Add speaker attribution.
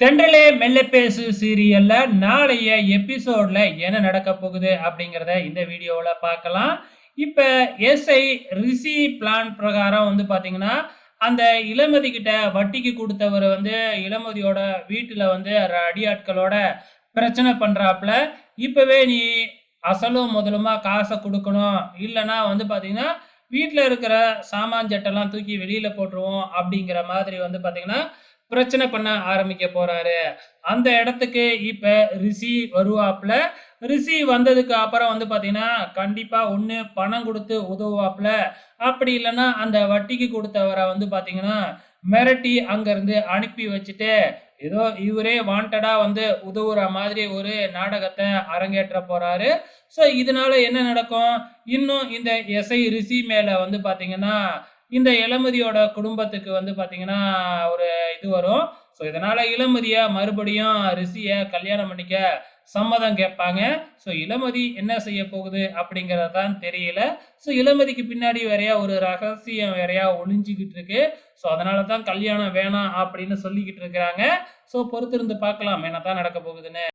Speaker 1: தென்றலே மெல்ல பேசு சீரியல்ல நாளைய எபிசோட்ல என்ன நடக்க போகுது அப்படிங்கிறத இந்த வீடியோவில் பார்க்கலாம். இப்ப எஸ்ஐ ரிசி பிளான் பிரகாரம் வந்து பார்த்தீங்கன்னா, அந்த இளமதி கிட்ட வட்டிக்கு கொடுத்தவர் வந்து இளமதியோட வீட்டில் வந்து அடியாட்களோட பிரச்சனை பண்றாப்ல. இப்பவே நீ அசலும் முதலுமா காசை கொடுக்கணும் இல்லைன்னா வந்து பார்த்தீங்கன்னா, வீட்டில் இருக்கிற சாமான் ஜட்டெல்லாம் தூக்கி வெளியில் போட்டுருவோம் அப்படிங்கிற மாதிரி வந்து பார்த்தீங்கன்னா, பிரச்சனை பண்ண ஆரம்பிக்க போறாரு. அந்த இடத்துக்கு இப்ப ரிஷி வருவாப்ல. ரிஷி வந்ததுக்கு அப்புறம் வந்து பாத்தீங்கன்னா கண்டிப்பா ஒண்ணு பணம் கொடுத்து உதவுவாப்ல. அப்படி இல்லைன்னா அந்த வட்டிக்கு கொடுத்தவரை வந்து பாத்தீங்கன்னா மிரட்டி அங்கிருந்து அனுப்பி வச்சுட்டு, ஏதோ இவரே வாண்டடா வந்து உதவுற மாதிரி ஒரு நாடகத்தை அரங்கேற்ற போறாரு. ஸோ, இதனால என்ன நடக்கும்? இன்னும் இந்த எஸ்ஐ ரிஷி மேல வந்து பாத்தீங்கன்னா இந்த இளமதியோட குடும்பத்துக்கு வந்து பாத்தீங்கன்னா ஒரு இது வரும். ஸோ, இதனால இளமதியை மறுபடியும் ரிஷியை கல்யாணம் பண்ணிக்க சம்மதம் கேட்பாங்க. ஸோ, இளமதி என்ன செய்ய போகுது அப்படிங்கிறது தான் தெரியல. ஸோ, இளமதிக்கு பின்னாடி வேறையா ஒரு ரகசியம் வேறையா ஒளிஞ்சுகிட்டு இருக்கு. ஸோ, அதனால தான் கல்யாணம் வேணாம் அப்படின்னு சொல்லிக்கிட்டு இருக்கிறாங்க. ஸோ, பொறுத்திருந்து பார்க்கலாம் என்னதான் நடக்க போகுதுன்னு.